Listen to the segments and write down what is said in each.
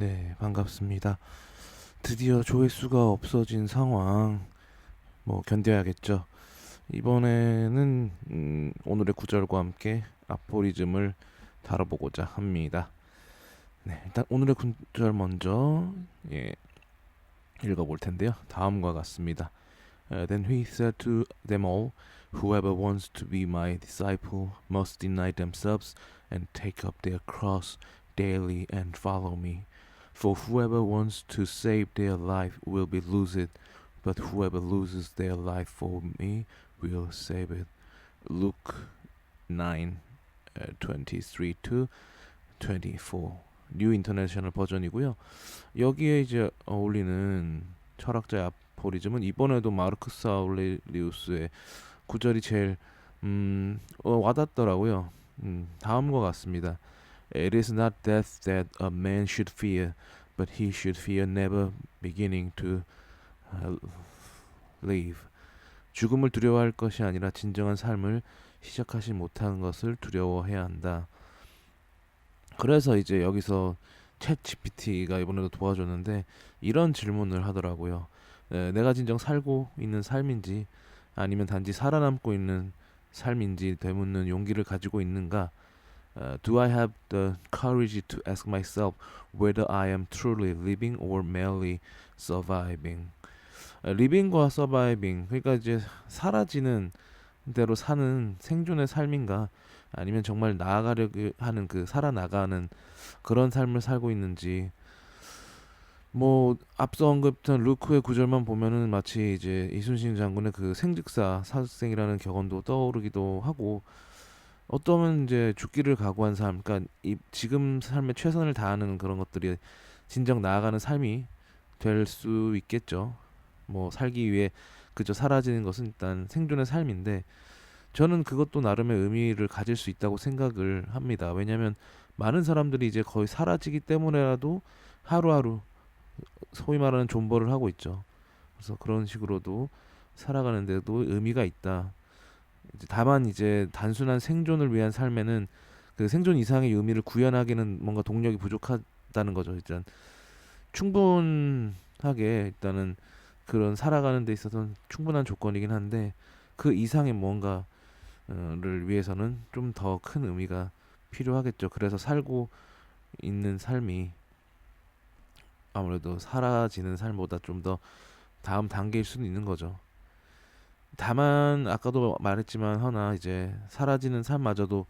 네, 반갑습니다. 드디어 조회수가 없어진 상황, 뭐 견뎌야겠죠. 이번에는 음, 오늘의 구절과 함께 아포리즘을 다뤄보고자 합니다. 네, 일단 오늘의 구절 먼저 예, 읽어볼 텐데요. 다음과 같습니다. Uh, then he said to them all, Whoever wants to be my disciple must deny themselves and take up their cross daily and follow me. For whoever wants to save their life will be lose it, but whoever loses their life for me will save it. Luke 9, uh, 23 to 24. 뉴 인터내셔널 버전이고요. 여기에 이제 어울리는 철학자의 아포리즘은 이번에도 마르크스 아울레리우스의 구절이 제일 음, 어, 와닿더라고요. 음, 다음과 같습니다. It is not death that a man should fear, but he should fear never beginning to uh, live. 죽음을 두려워할 것이 아니라 진정한 삶을 시작하지 못하는 것을 두려워해야 한다. 그래서 이제 여기서 챗 GPT가 이번에도 도와줬는데 이런 질문을 하더라고요. 에, 내가 진정 살고 있는 삶인지 아니면 단지 살아남고 있는 삶인지 되묻는 용기를 가지고 있는가? Uh, do I have the courage to ask myself whether I am truly living or merely surviving? 어, living과 surviving 그러니까 이제 사라지는 대로 사는 생존의 삶인가 아니면 정말 나아가려고 하는 그 살아나가는 그런 삶을 살고 있는지 뭐 앞서 언급했던 루크의 구절만 보면은 마치 이제 이순신 장군의 그 생직사 사생이라는 격언도 떠오르기도 하고 어떠면 이제 죽기를 각오한 삶, 그러니까 이 지금 삶에 최선을 다하는 그런 것들이 진정 나아가는 삶이 될 수 있겠죠. 뭐 살기 위해 그저 사라지는 것은 일단 생존의 삶인데 저는 그것도 나름의 의미를 가질 수 있다고 생각을 합니다. 왜냐하면 많은 사람들이 이제 거의 사라지기 때문에라도 하루하루 소위 말하는 존버를 하고 있죠. 그래서 그런 식으로도 살아가는데도 의미가 있다. 이제 다만 이제 단순한 생존을 위한 삶에는 그 생존 이상의 의미를 구현하기는 뭔가 동력이 부족하다는 거죠. 일단 충분하게 일단은 그런 살아가는 데 있어서는 충분한 조건이긴 한데 그 이상의 뭔가를 위해서는 좀 더 큰 의미가 필요하겠죠. 그래서 살고 있는 삶이 아무래도 사라지는 삶보다 좀 더 다음 단계일 수는 있는 거죠. 다만 아까도 말했지만 허나 이제 사라지는 삶마저도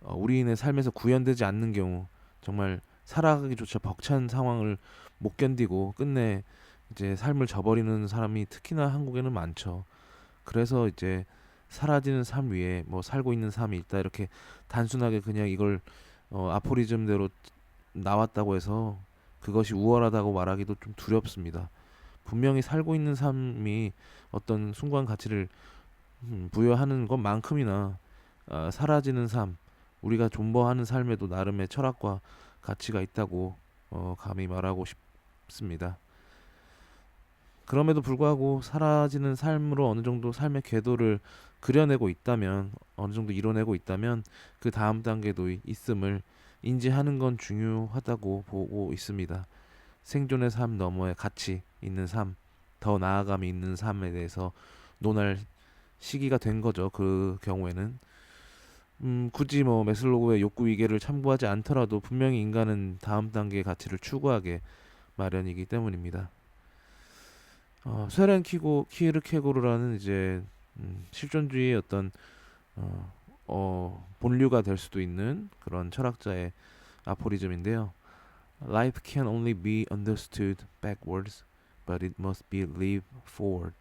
어, 우리인의 삶에서 구현되지 않는 경우 정말 살아가기조차 벅찬 상황을 못 견디고 끝내 이제 삶을 저버리는 사람이 특히나 한국에는 많죠. 그래서 이제 사라지는 삶 위에 뭐 살고 있는 삶이 있다 이렇게 단순하게 그냥 이걸 어, 아포리즘대로 나왔다고 해서 그것이 우월하다고 말하기도 좀 두렵습니다. 분명히 살고 있는 삶이 어떤 순간 가치를 음, 부여하는 것만큼이나 어, 사라지는 삶, 우리가 존버하는 삶에도 나름의 철학과 가치가 있다고 어, 감히 말하고 싶습니다. 그럼에도 불구하고 사라지는 삶으로 어느 정도 삶의 궤도를 그려내고 있다면 어느 정도 이뤄내고 있다면 그 다음 단계도 있음을 인지하는 건 중요하다고 보고 있습니다. 생존의 삶 너머에 가치 있는 삶, 더 나아감이 있는 삶에 대해서 논할 시기가 된 거죠. 그 경우에는 음, 굳이 뭐 메슬로우의 욕구 위계를 참고하지 않더라도 분명히 인간은 다음 단계의 가치를 추구하게 마련이기 때문입니다. 어, 세렌 키고 키르케고르라는 이제 음, 실존주의의 어떤 어, 어, 본류가 될 수도 있는 그런 철학자의 아포리즘인데요. Life can only be understood backwards, but it must be lived forward.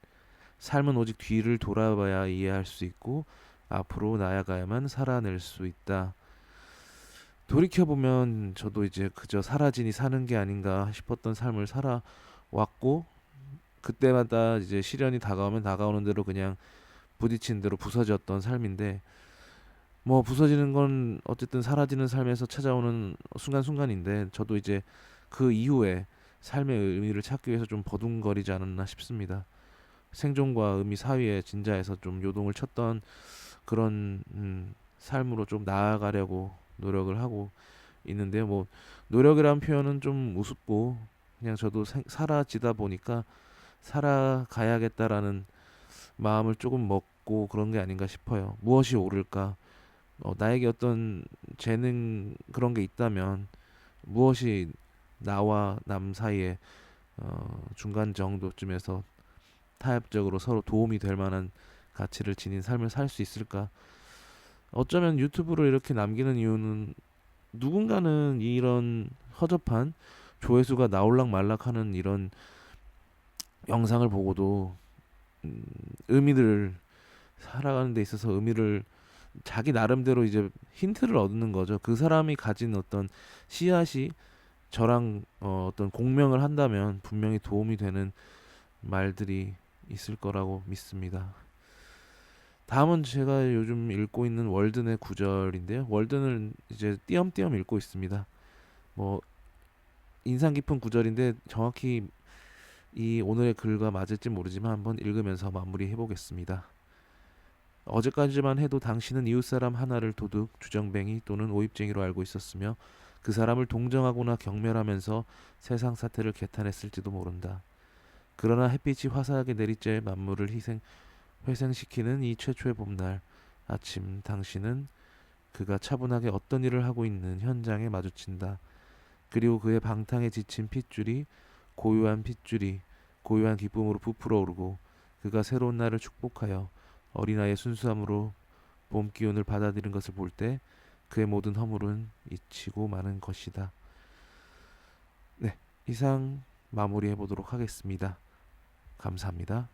삶은 오직 뒤를 돌아봐야 이해할 수 있고 앞으로 나아가야만 살아낼 수 있다. 돌이켜 보면 저도 이제 그저 사라지니 사는 게 아닌가 싶었던 삶을 살아왔고 그때마다 이제 시련이 다가오면 다가오는 대로 그냥 부딪힌 대로 부서졌던 삶인데 뭐 부서지는 건 어쨌든 사라지는 삶에서 찾아오는 순간순간인데 저도 이제 그 이후에 삶의 의미를 찾기 위해서 좀 버둥거리지 않았나 싶습니다. 생존과 의미 사이에 진자에서 좀 요동을 쳤던 그런 음, 삶으로 좀 나아가려고 노력을 하고 있는데요. 뭐 노력이란 표현은 좀 우습고 그냥 저도 생- 사라지다 보니까 살아가야겠다라는 마음을 조금 먹고 그런 게 아닌가 싶어요. 무엇이 옳을까? 어, 나에게 어떤 재능 그런 게 있다면 무엇이 나와 남 사이에 어, 중간 정도쯤에서 타협적으로 서로 도움이 될 만한 가치를 지닌 삶을 살 수 있을까? 어쩌면 유튜브를 이렇게 남기는 이유는 누군가는 이런 허접한 조회수가 나올락 말락하는 이런 영상을 보고도 음, 의미를 살아가는 데 있어서 의미를 자기 나름대로 이제 힌트를 얻는 거죠. 그 사람이 가진 어떤 씨앗이 저랑 어, 어떤 공명을 한다면 분명히 도움이 되는 말들이 있을 거라고 믿습니다. 다음은 제가 요즘 읽고 있는 월든의 구절인데요. 월든을 이제 띄엄띄엄 읽고 있습니다. 뭐 인상 깊은 구절인데 정확히 이 오늘의 글과 맞을지 모르지만 한번 읽으면서 마무리해 보겠습니다. 어제까지만 해도 당신은 이웃 사람 하나를 도둑, 주정뱅이 또는 오입쟁이로 알고 있었으며 그 사람을 동정하거나 경멸하면서 세상 사태를 개탄했을지도 모른다. 그러나 햇빛이 화사하게 내리쬐 만물을 희생 회생시키는 이 최초의 봄날 아침 당신은 그가 차분하게 어떤 일을 하고 있는 현장에 마주친다. 그리고 그의 방탕에 지친 핏줄이 고요한 핏줄이 고요한 기쁨으로 부풀어 오르고 그가 새로운 날을 축복하여 어린아이의 순수함으로 봄 기운을 받아들인 것을 볼 때 그의 모든 허물은 잊히고 마는 것이다. 네, 이상 마무리해 보도록 하겠습니다. 감사합니다.